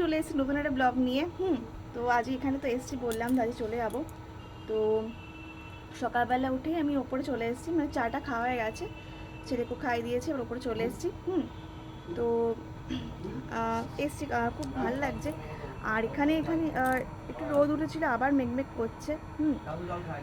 চলে এসেছি নতুন একটা ব্লগ নিয়ে, হুম? তো আজ এখানে তো এসেছি বললাম তো আজ চলে যাব। তো সকালবেলা উঠেই আমি ওপরে চলে এসেছি মানে চাটা খাওয়া হয়ে গেছে। ছেলেকে খাইয়ে দিয়েছে ওর ওপরে চলে এসেছি, হুম? তো এসছি খুব ভালো লাগছে। আর এখানে এখানে একটু রোদ উঠেছিল, আবার মেঘমেঘ করছে, হুম?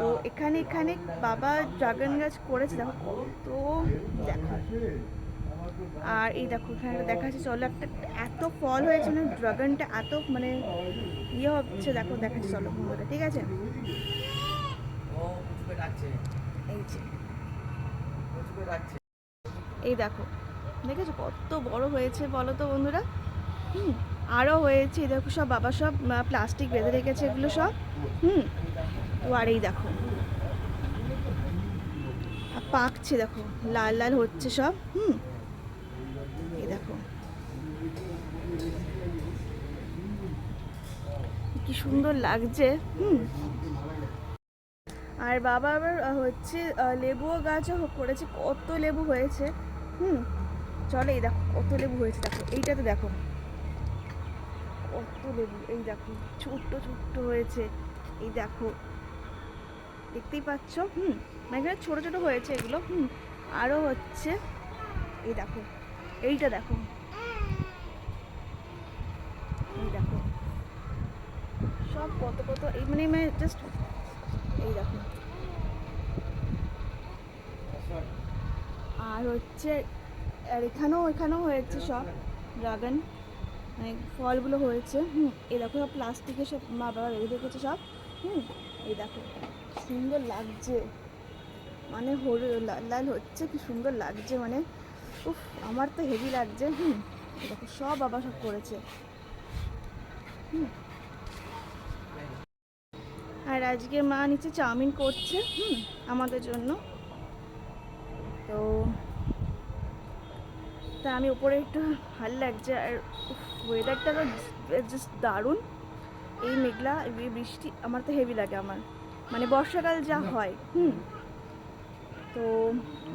তো এখানে এখানে বাবা ড্রাগন গাছ করেছে, দেখো। কত দেখো। আর এই দেখো, এখানে একটা দেখা যাচ্ছে, চলো একটা, এত ফল হয়েছে মানে ড্রাগনটা এত মানে ইয়ে হচ্ছে, দেখো দেখাচ্ছি চলো, বন্ধুরা, ঠিক আছে? এই এই দেখো, দেখেছ কত বড় হয়েছে বলো তো, বন্ধুরা? হুম আরও হয়েছে দেখো, সব বাবা সব প্লাস্টিক বেঁধে রেখেছে, এগুলো সব। হুম তো আর এই দেখো। পাকছে, দেখো, লাল লাল হচ্ছে সব, হুম এই দেখো কি সুন্দর লাগছে, হুম। আর বাবা আবার হচ্ছে লেবুও গাছও করেছে, কত লেবু হয়েছে, হুম। চলো এই দেখো, কত লেবু হয়েছে, দেখো এইটাতে দেখো। কত লেবু, এই দেখো, ছোট্ট ছোট্ট হয়েছে, এই দেখো। দেখতেই পাচ্ছ, হুম মানে এখানে ছোটো ছোটো হয়েছে এগুলো, হুম। আরও হচ্ছে, এই দেখো, এইটা দেখো এই দেখো সব কত কত, এই মানে মানে জাস্ট এই দেখো। আর হচ্ছে, আর এখানেও এখানেও হয়েছে সব ড্রাগন মানে ফলগুলো হয়েছে, হুম, এই দেখো সব প্লাস্টিকে সব মা বাবা রেখে রেখেছে সব, হুম, এই দেখো, সুন্দর লাগছে মানে হলু, লাল হচ্ছে, কি সুন্দর লাগছে মানে উফ, আমার তো হেভি লাগছে, হুম দেখো সব বাবা সব করেছে, হুম। আজকে মা নিচে চাউমিন করছে, হুম, আমাদের জন্য। তো তা আমি উপরে একটু ভালো লাগছে, আর ওয়েদারটা তো জাস্ট দারুণ। এই মেঘলা, এই বৃষ্টি, আমার তো হেভি লাগে আমার। মানে বর্ষাকাল যা হয়, হুম। তো,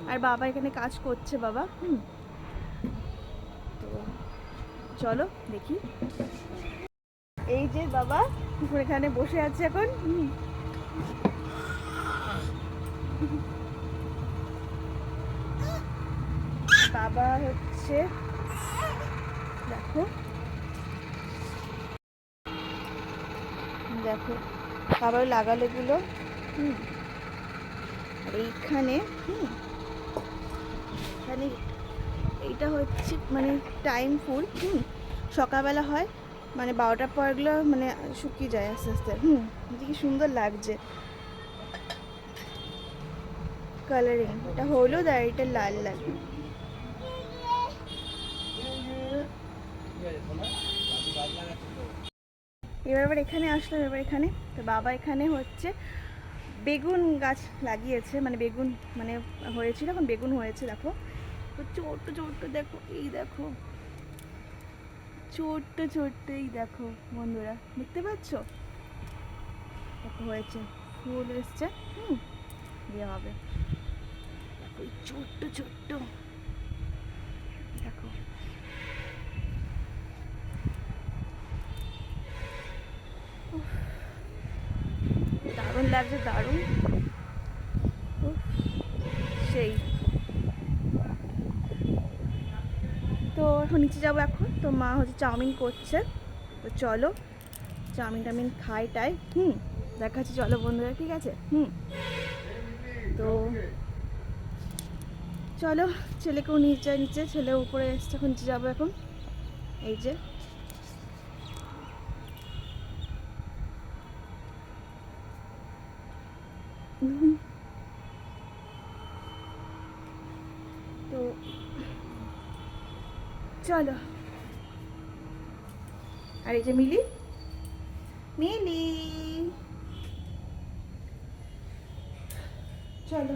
আর বাবা এখানে কাজ করছে, বাবা, হুম। তো চলো, দেখি। এই যে বাবা, এখানে বসে আছে এখন। বাবা হচ্ছে, দেখো। দেখো ওই লাগালো এগুলো হুম এইখানে, হুম। এখানে এইটা হচ্ছে মানে টাইম ফুল, হুম। সকালবেলা হয়। মানে বারোটার পর এগুলো মানে শুকিয়ে যায় আস্তে আস্তে। হুম কি সুন্দর লাগছে। কালারিং এটা হলুদ আর এটা লাল লাল। এবার আবার এখানে আসলাম এবার এখানে। তো বাবা এখানে হচ্ছে বেগুন গাছ লাগিয়েছে মানে বেগুন মানে হয়েছিল এখন বেগুন হয়েছে, দেখো। ছোট্ট ছোট্ট দেখো, এই দেখো। ছোট্ট এই দেখো বন্ধুরা, দেখতে পাচ্ছ? হয়েছে, ফুল এসছে, হুম দিয়ে হবে। দেখো ছোট্ট ছোট্ট, দেখো। দারুণ লাগছে, দারুণ। সেই। তো এখন নিচে যাব এখন। তো মা হচ্ছে চাউমিন করছে। তো চলো, চাউমিন টাউমিন খাই টাই হুম, দেখাচ্ছি, চলো বন্ধুরা, ঠিক আছে? হুম। তো চলো, ছেলেকেও নিচে নিচে, ছেলে উপরে এসছে, এখন নিচে যাব এখন। এই যে। তো চলো। আর এই যে মিলি? মিলি। চলো।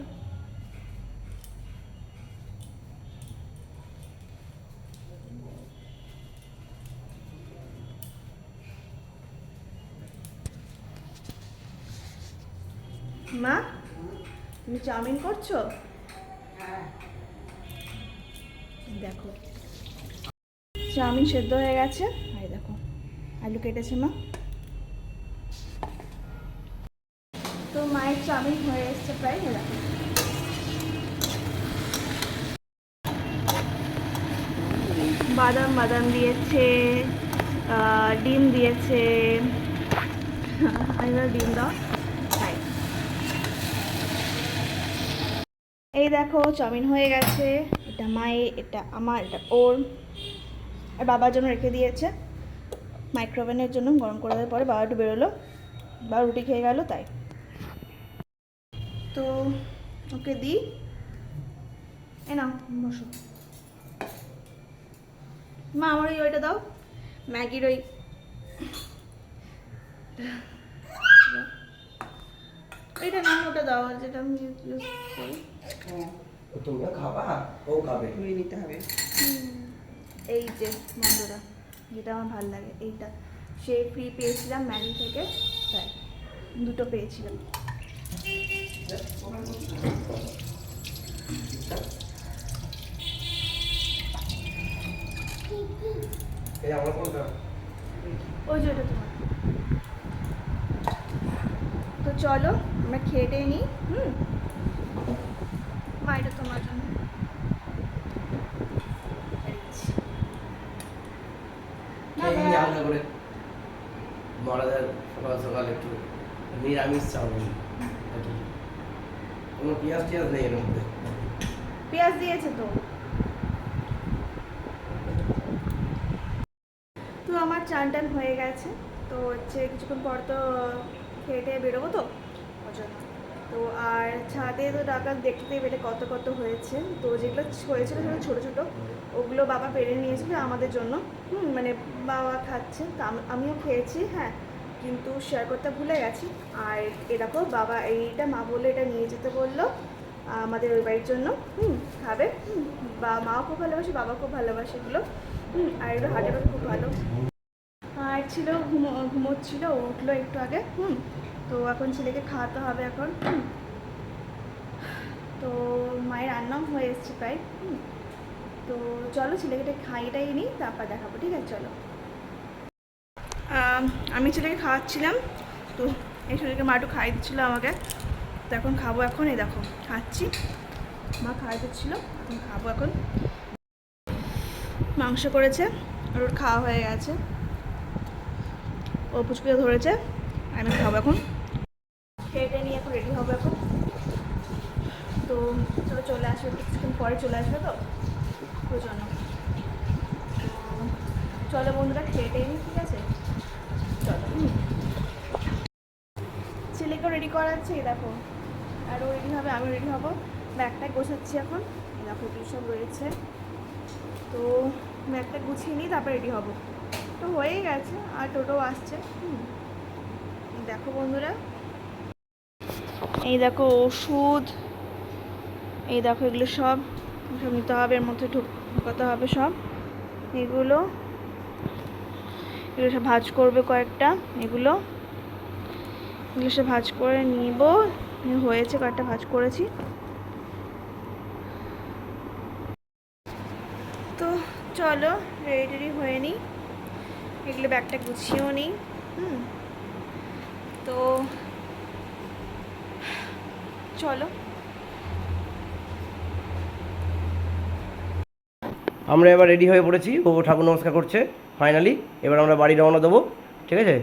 মা তুমি চাউমিন করছ? দেখো চাউমিন সেদ্ধ হয়ে গেছে। আলু কেটেছে মা। তো মায়ের চাউমিন হয়ে এসছে প্রায় বাদাম বাদাম দিয়েছে ডিম দিয়েছে। ডিম দাও, খাই। এই দেখো, চাউমিন হয়ে গেছে। এটা মায়ের, এটা আমার, এটা ওর। আর বাবার জন্য রেখে দিয়েছে। মাইক্রোওভেনের জন্য গরম করে দেওয়ার পরে বাবা একটু বেরোলো। বাবা রুটি খেয়ে গেল তাই। তো ওকে দিই। এ নাও বসো। মা আমার ওই ওইটা দাও। ম্যাগির ওই এইটা নাম ওটা দাও যেটা আমি ইউজ করি। তুমিও খাবা? ও খাবে। নিতে হবে। এই যে মন্দরা। যেটা আমার ভালো লাগে এইটা। সে ফ্রি পেয়েছিলাম ম্যাগি থেকে তাই। দুটো পেয়েছিলাম। এই আমার ওই যে ওটা তোমার। তো চলো আমরা খেয়ে টেয়ে নিই হুম? মা এটা তোমার জন্য এই যে। না, খেয়ে নিই না। করে সকাল সকাল একটু নিরামিষ কোনো পেঁয়াজ টিয়াজ নেই এর মধ্যে? পেঁয়াজ দিয়েছে তো। তো আমার চান টান হয়ে গেছে। তো হচ্ছে কিছুক্ষণ পর তো খেয়ে টেয়ে বেরোবো তো? তো আর ছাদে তো ডাকাত দেখতে পেলে কত কত হয়েছে। তো যেগুলো হয়েছিল সেগুলো ছোটো ছোটো, ওগুলো বাবা পেরে নিয়েছিল আমাদের জন্য। হুম মানে বাবা খাচ্ছে। তা আমিও খেয়েছি হ্যাঁ। কিন্তু শেয়ার করতে ভুলে গেছি। আর এরকম বাবা এইটা মা বলল এটা নিয়ে যেতে বলল, আমাদের ওই বাড়ির জন্য। হুম, খাবে। বা মাও খুব ভালোবাসে বাবা খুব ভালোবাসে এগুলো। হুম, আর এগুলো পাখি খুব ভালো। আর ছিল, ঘুমো, ঘুমোচ্ছিল উঠল একটু আগে। হুম তো এখন ছেলেকে খাওয়াতে হবে এখন। তো মায়ের রান্নাও হয়ে এসছে প্রায়। তো চলো ছেলেকে একটু খাইয়েটাই নিই, তারপর দেখাবো, ঠিক আছে? চলো। আমি ছেলেকে খাওয়াচ্ছিলাম, তো এই ছেলেকে মা একটু খাইয়ে দিচ্ছিল আমাকে। তো এখন খাব এখন, এই দেখো, খাচ্ছি। মা খাওয়াই দিচ্ছিল, এখন খাব এখন। মাংস করেছে, আর ওর খাওয়া হয়ে গেছে। ও পুচকুকে ধরেছে, আমি খাব এখন। খেয়ে নিয়ে এখন রেডি হব এখন। তো চলো চলে আসবে, কিছুক্ষণ পরে চলে আসবে তো? তো চলো। বন্ধুরা, খেয়ে টেয়ে নিই, ঠিক আছে? চলো। ছেলেকেও রেডি করাচ্ছি দেখো। আর ও রেডি হবে আমি রেডি হব। ব্যাগটা গোছাচ্ছি এখন। দেখো এগুলো সব রয়েছে। তো ব্যাগটা গুছিয়ে নিই তারপর রেডি হব। তো হয়েই গেছে, আর টোটো আসছে। হুম। দেখো বন্ধুরা এই দেখো ওষুধ, এই দেখো এগুলো সব। সব নিতে হবে, এর মধ্যে ঢুক- ঢোকাতে হবে সব। এগুলো এগুলো সব ভাজ করবে কয়েকটা, এগুলো। এগুলো সব ভাজ করে নিব। হয়েছে কয়েকটা ভাজ করেছি। তো চলো রেডি টেডি হয়ে নিই। এগুলো ব্যাগটা গুছিয়েও নিই। হুম। তো চলো। আমরা এবার রেডি হয়ে পড়েছি। ও ঠাকুর নমস্কার করছে ফাইনালি এবার আমরা বাড়ি রওনা দেবো, ঠিক আছে?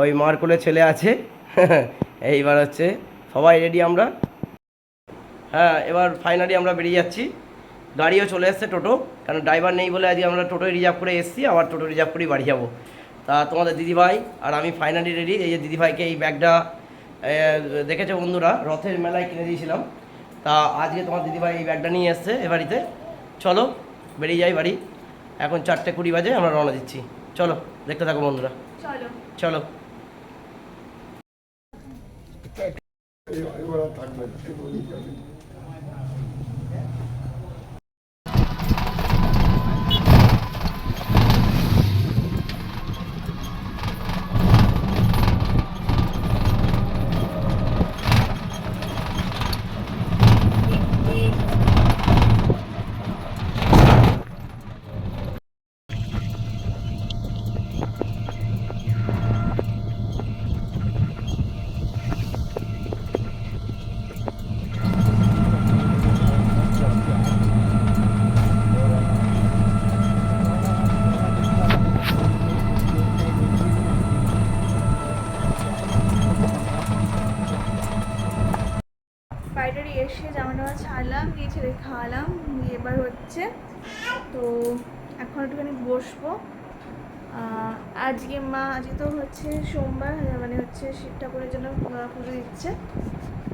ওই মার কোলে ছেলে আছে। এইবার হচ্ছে সবাই রেডি আমরা। হ্যাঁ এবার ফাইনালি আমরা বেরিয়ে যাচ্ছি। গাড়িও চলে এসছে টোটো, কারণ ড্রাইভার নেই বলে আজকে আমরা টোটোই রিজার্ভ করে এসেছি, আবার টোটো রিজার্ভ করেই বাড়ি যাব। তা তোমাদের দিদিভাই আর আমি ফাইনালি রেডি এই যে দিদিভাইকে এই ব্যাগটা দেখেছ বন্ধুরা রথের মেলায় কিনে দিয়েছিলাম। তা আজকে তোমার দিদিভাই এই ব্যাগটা নিয়ে এসছে এ বাড়িতে। চলো বেরিয়ে যাই বাড়ি। এখন চারটে কুড়ি বাজে আমরা রওনা দিচ্ছি। চলো দেখতে থাকো বন্ধুরা। চলো। চলো। হচ্ছে। তো এখন একটুখানি বসবো। আজকে মা আজকে তো হচ্ছে সোমবার মানে হচ্ছে শিব ঠাকুরের জন্য পুজো দিচ্ছে।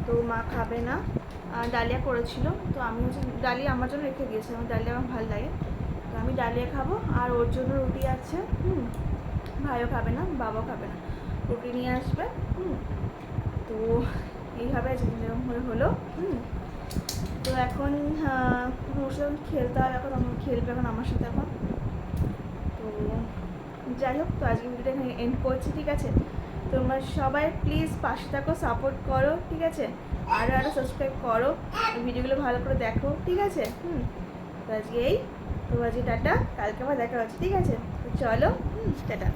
তো মা খাবে না। ডালিয়া করেছিল। তো আমি হচ্ছে ডালিয়া আমার জন্য রেখে দিয়েছে আমার ডালিয়া আমার ভালো লাগে। তো আমি ডালিয়া খাব। আর ওর জন্য রুটি আছে, হুম, ভাইও খাবে না, বাবাও খাবে না। রুটি নিয়ে আসবে, হুম। তো এইভাবে হলো, হুম। তো এখন ওর খেলতে হবে এখন খেলবে এখন আমার সাথে এখন। তো যাই হোক, তো আজকে ভিডিওটা এখানে এন্ড করছি, ঠিক আছে? তোমরা সবাই প্লিজ পাশে থাকো সাপোর্ট করো, ঠিক আছে? আরও আরও সাবস্ক্রাইব করো ভিডিওগুলো ভালো করে দেখো, ঠিক আছে? হুম। তো আজকে এই, তো আজকে টাটা, কালকে আবার দেখা হচ্ছে, ঠিক আছে? তো চলো, হুম, টাটা।